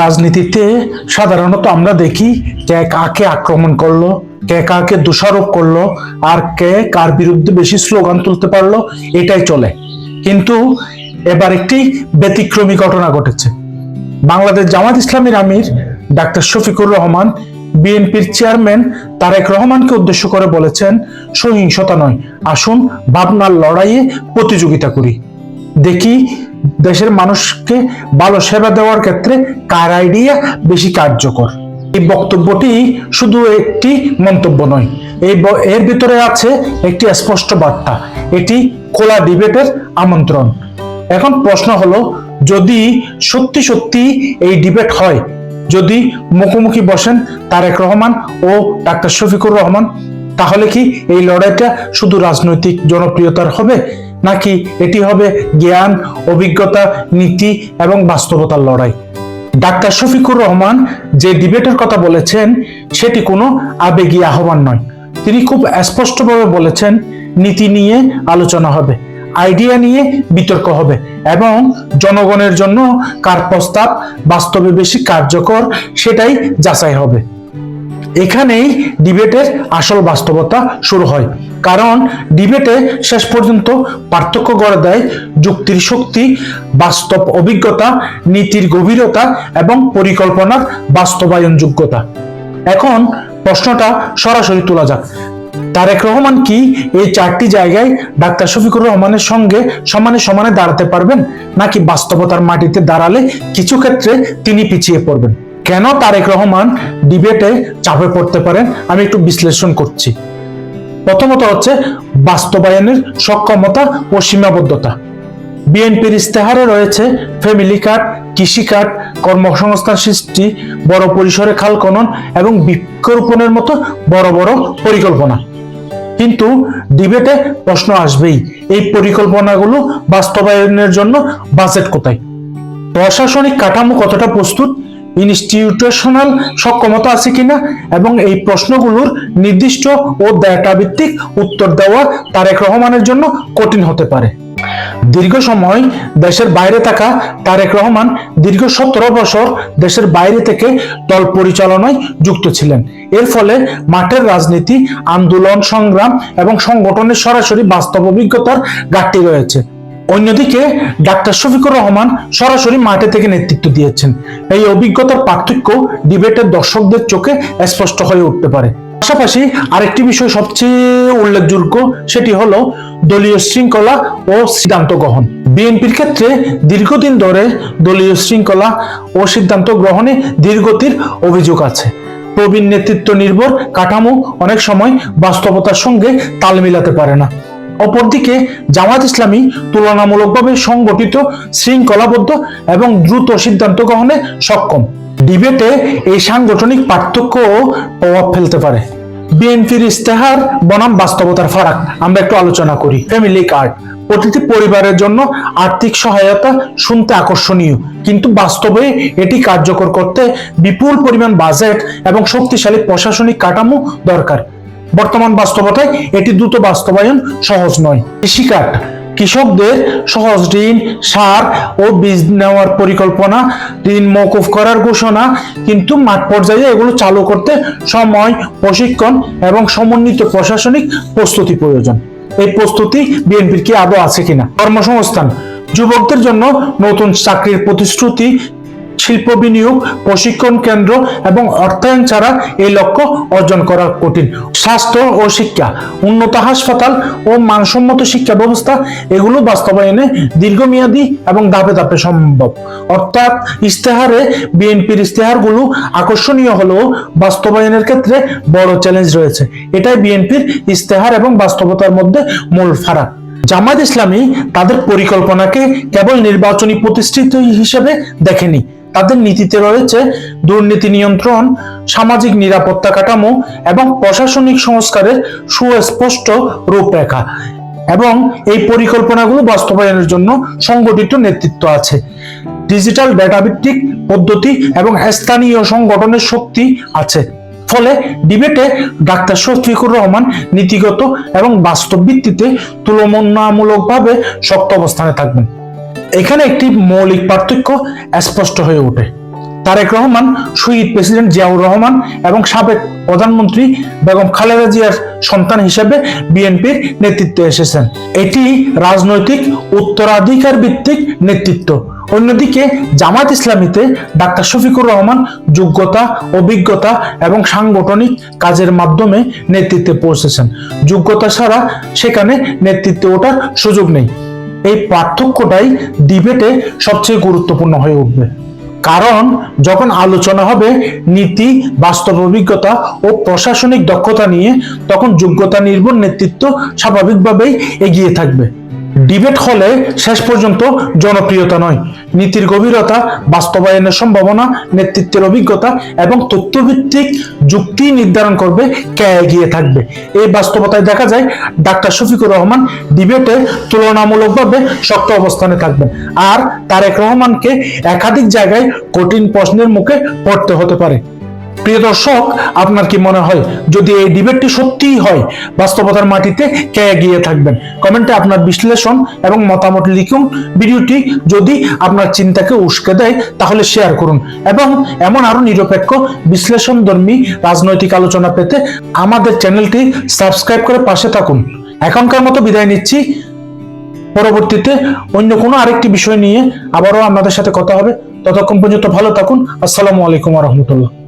রাজনীতিতে সাধারণত আমরা দেখি কে কাকে আক্রমণ করল, কে কাকে দোষারোপ করল আর কে কার বিরুদ্ধে বেশি স্লোগান তুলতে পারল, এটাই চলে। কিন্তু এবার একটি ব্যতিক্রমী ঘটনা ঘটেছে। বাংলাদেশ জামাত ইসলামীর আমির ডাক্তার শফিকুর রহমান, বিএনপির চেয়ারম্যান তারেক রহমানকে উদ্দেশ্য করে বলেছেন, সহিংসতা নয়, আসুন ভাবনার লড়াইয়ে প্রতিযোগিতা করি। দেখি দেশের মানুষকে ভালো সেবা দেওয়ার ক্ষেত্রে কার আইডিয়া বেশি কার্যকর? এই বক্তব্যটি শুধু একটি মন্তব্য নয়, এই এর ভিতরে আছে একটি স্পষ্ট বার্তা, এটি খোলা ডিবেটের আমন্ত্রণ। এখন প্রশ্ন হলো, যদি সত্যি সত্যি এই ডিবেট হয়, যদি মুখোমুখি বসেন তারেক রহমান ও ডাক্তার শফিকুর রহমান, তাহলে কি এই লড়াইটা শুধু রাজনৈতিক জনপ্রিয়তার হবে? নাকি এটি হবে জ্ঞান, অভিজ্ঞতা, নীতি এবং বাস্তবতার লড়াই? ডাক্তার শফিকুর রহমান যে ডিবেটের কথা বলেছেন, সেটি কোনো আবেগী আহ্বান নয়। তিনি খুব স্পষ্টভাবে বলেছেন, নীতি নিয়ে আলোচনা হবে, আইডিয়া নিয়ে বিতর্ক হবে এবং জনগণের জন্য কার প্রস্তাব বাস্তবে বেশি কার্যকর সেটাই যাচাই হবে। এখানেই ডিবেটের আসল বাস্তবতা শুরু হয়। কারণ ডিবেটে শেষ পর্যন্ত পার্থক্য গড়ে দেয় যুক্তির শক্তি, বাস্তব অভিজ্ঞতা, নীতির গভীরতা এবং পরিকল্পনার বাস্তবায়ন যোগ্যতা এখন প্রশ্নটা সরাসরি তোলা যাক। তারেক রহমান কি এই চারটি জায়গায় ডাক্তার শফিকুর রহমানের সঙ্গে সমানে সমানে দাঁড়াতে পারবেন? নাকি বাস্তবতার মাটিতে দাঁড়ালে কিছু ক্ষেত্রে তিনি পিছিয়ে পড়বেন? কেন তারেক রহমান ডিবেটে চাপে পড়তে পারেন? আমি একটু বিশ্লেষণ করছি। প্রথমত হচ্ছে বাস্তবায়নের সক্ষমতা ও সীমাবদ্ধতা। বিএনপির ইস্তেহারে রয়েছে ফ্যামিলি কার্ড, কৃষি কার্ড, কর্মসংস্থান সৃষ্টি, বড় পরিসরে খাল খনন এবং বৃক্ষরোপণের মতো বড় বড় পরিকল্পনা। কিন্তু ডিবেটে প্রশ্ন আসবেই, এই পরিকল্পনাগুলো বাস্তবায়নের জন্য বাজেট কোথায়? প্রশাসনিক কাঠামো কতটা প্রস্তুত? ইনস্টিটিউশনাল সক্ষমতা আছে কিনা এবং এই প্রশ্নগুলোর নির্দিষ্ট ও ভিত্তিক উত্তর দেওয়া তারেক রহমানের জন্য কঠিন হতে পারে। দীর্ঘ সময় দেশের বাইরে থাকা তারেক রহমান দীর্ঘ সতেরো বছর দেশের বাইরে থেকে দল পরিচালনায় যুক্ত ছিলেন। এর ফলে মাঠের রাজনীতি, আন্দোলন, সংগ্রাম এবং সংগঠনের সরাসরি বাস্তব অভিজ্ঞতার ঘাটতি রয়েছে। অন্যদিকে, ডাক্তার শফিকুর রহমান সরাসরি মাঠে থেকে নেতৃত্ব দিয়েছেন। এই অভিজ্ঞতার পার্থক্য ডিবেটের দর্শকদের চোখে স্পষ্ট হয়ে উঠতে পারে। পাশাপাশি আরেকটি বিষয় সবচেয়ে উল্লেখযোগ্য, সেটি হলো দলীয় শৃঙ্খলা ও সিদ্ধান্ত গ্রহণ। বিএনপির ক্ষেত্রে দীর্ঘদিন ধরে দলীয় শৃঙ্খলা ও সিদ্ধান্ত গ্রহণে দীর্ঘতির অভিযোগ আছে। প্রবীণ নেতৃত্ব নির্ভর কাঠামো অনেক সময় বাস্তবতার সঙ্গে তাল মিলাতে পারে না। অপরদিকে জামাত ইসলামী তুলনামূলকভাবে সংগঠিত, শৃঙ্খলাবদ্ধ এবং দ্রুত সিদ্ধান্ত গ্রহণে সক্ষম। ডিবেটে এই সাংগঠনিক পার্থক্য প্রভাব ফেলতে পারে। বিএনপির ইস্তেহার বনাম বাস্তবতার ফারাক। আমরা একটু আলোচনা করি। Family card. প্রতিটি পরিবারের জন্য আর্থিক সহায়তা শুনতে আকর্ষণীয়। কিন্তু বাস্তবে এটি কার্যকর করতে বিপুল পরিমাণ বাজেট এবং শক্তিশালী প্রশাসনিক কাঠামো দরকার। বর্তমান বাস্তবতায় এটি দ্রুত বাস্তবায়ন সহজ নয়। কৃষিকার্ড কৃষকদের সহজ ঋণ, সার ও বীজ নেওয়ার পরিকল্পনা, ঋণ মৌকুফ করার ঘোষণা, কিন্তু মাঠ পর্যায়ে এগুলো চালু করতে সময়, প্রশিক্ষণ এবং সমন্বিত প্রশাসনিক প্রস্তুতি প্রয়োজন। এই প্রস্তুতি বিএনপির কি আদৌ আছে কিনা? কর্মসংস্থান, যুবকদের জন্য নতুন চাকরির প্রতিশ্রুতি শিল্প বিনিয়োগ, প্রশিক্ষণ কেন্দ্র এবং অর্থায়ন ছাড়া এই লক্ষ্য অর্জন করা কঠিন। স্বাস্থ্য ও শিক্ষা, উন্নত হাসপাতাল ও মানসম্মত শিক্ষা ব্যবস্থা, এগুলো বাস্তবায়নে দীর্ঘমেয়াদী এবং ধাপে ধাপে সম্ভব। অর্থাৎ ইস্তেহারে বিএনপির ইস্তেহারগুলো আকর্ষণীয় হলেও বাস্তবায়নের ক্ষেত্রে বড় চ্যালেঞ্জ রয়েছে। এটাই বিএনপির ইস্তেহার এবং বাস্তবতার মধ্যে মূল ফারাক। জামাত ইসলামী তাদের পরিকল্পনাকে কেবল নির্বাচনী প্রতিষ্ঠিত হিসেবে দেখেনি তাদের নীতিতে রয়েছে দুর্নীতি নিয়ন্ত্রণ, সামাজিক নিরাপত্তা কাঠামো এবং প্রশাসনিক সংস্কারের সুস্পষ্ট রূপরেখা এবং এই পরিকল্পনাগুলো বাস্তবায়নের জন্য সংগঠিত নেতৃত্ব আছে। ডিজিটাল ডেটা ভিত্তিক পদ্ধতি এবং স্থানীয় সংগঠনের শক্তি আছে। ফলে ডিবেটে ডাক্তার শফিকুর রহমান নীতিগত এবং বাস্তব ভিত্তিতে তুলনামূলকভাবে শক্ত অবস্থানে থাকবেন। এখানে একটি মৌলিক পার্থক্য স্পষ্ট হয়ে ওঠে। তারেক রহমান, শহীদ প্রেসিডেন্ট জিয়াউর রহমান এবং সাবেক প্রধানমন্ত্রী বেগম খালেদা জিয়ার সন্তান হিসেবে বিএনপির নেতৃত্বে এসেছেন। এটি রাজনৈতিক উত্তরাধিকার ভিত্তিক নেতৃত্ব। অন্যদিকে জামাত ইসলামীতে ডাক্তার শফিকুর রহমান যোগ্যতা, অভিজ্ঞতা এবং সাংগঠনিক কাজের মাধ্যমে নেতৃত্বে পৌঁছেছেন। যোগ্যতা ছাড়া সেখানে নেতৃত্বে ওঠার সুযোগ নেই। এই পার্থক্যটাই ডিবেটে সবচেয়ে গুরুত্বপূর্ণ হয়ে উঠবে। কারণ যখন আলোচনা হবে নীতি, বাস্তব অভিজ্ঞতা ও প্রশাসনিক দক্ষতা নিয়ে, তখন যোগ্যতা, নির্ভর নেতৃত্ব স্বাভাবিকভাবেই এগিয়ে থাকবে। ডিবেট হলে শেষ পর্যন্ত জনপ্রিয়তা নয়। নীতির গভীরতা, বাস্তবায়নের সম্ভাবনা, নেতৃত্বের অভিজ্ঞতা এবং তথ্যভিত্তিক যুক্তি নির্ধারণ করবে কে এগিয়ে থাকবে। এই বাস্তবতায় দেখা যায়, ডাক্তার শফিকুর রহমান ডিবেটে তুলনামূলকভাবে শক্ত অবস্থানে থাকবেন আর তারেক রহমানকে একাধিক জায়গায় কঠিন প্রশ্নের মুখে পড়তে হতে পারে। প্রিয় দর্শক, আপনার কি মনে হয়, যদি এই ডিবেটটি সত্যিই হয়, বাস্তবতার মাটিতে কে এগিয়ে থাকবেন? কমেন্টে আপনার বিশ্লেষণ এবং মতামত লিখুন। ভিডিওটি যদি আপনার চিন্তাকে উস্কে দেয়, তাহলে শেয়ার করুন। এবং এমন আরও নিরপেক্ষ, বিশ্লেষণধর্মী, রাজনৈতিক আলোচনা পেতে আমাদের চ্যানেলটি সাবস্ক্রাইব করে পাশে থাকুন। এখনকার মতো বিদায় নিচ্ছি। পরবর্তীতে অন্য কোনো আরেকটি বিষয় নিয়ে আবারও আপনাদের সাথে কথা হবে। ততক্ষণ পর্যন্ত ভালো থাকুন। আসসালামু আলাইকুম রহমতুল্লাহ।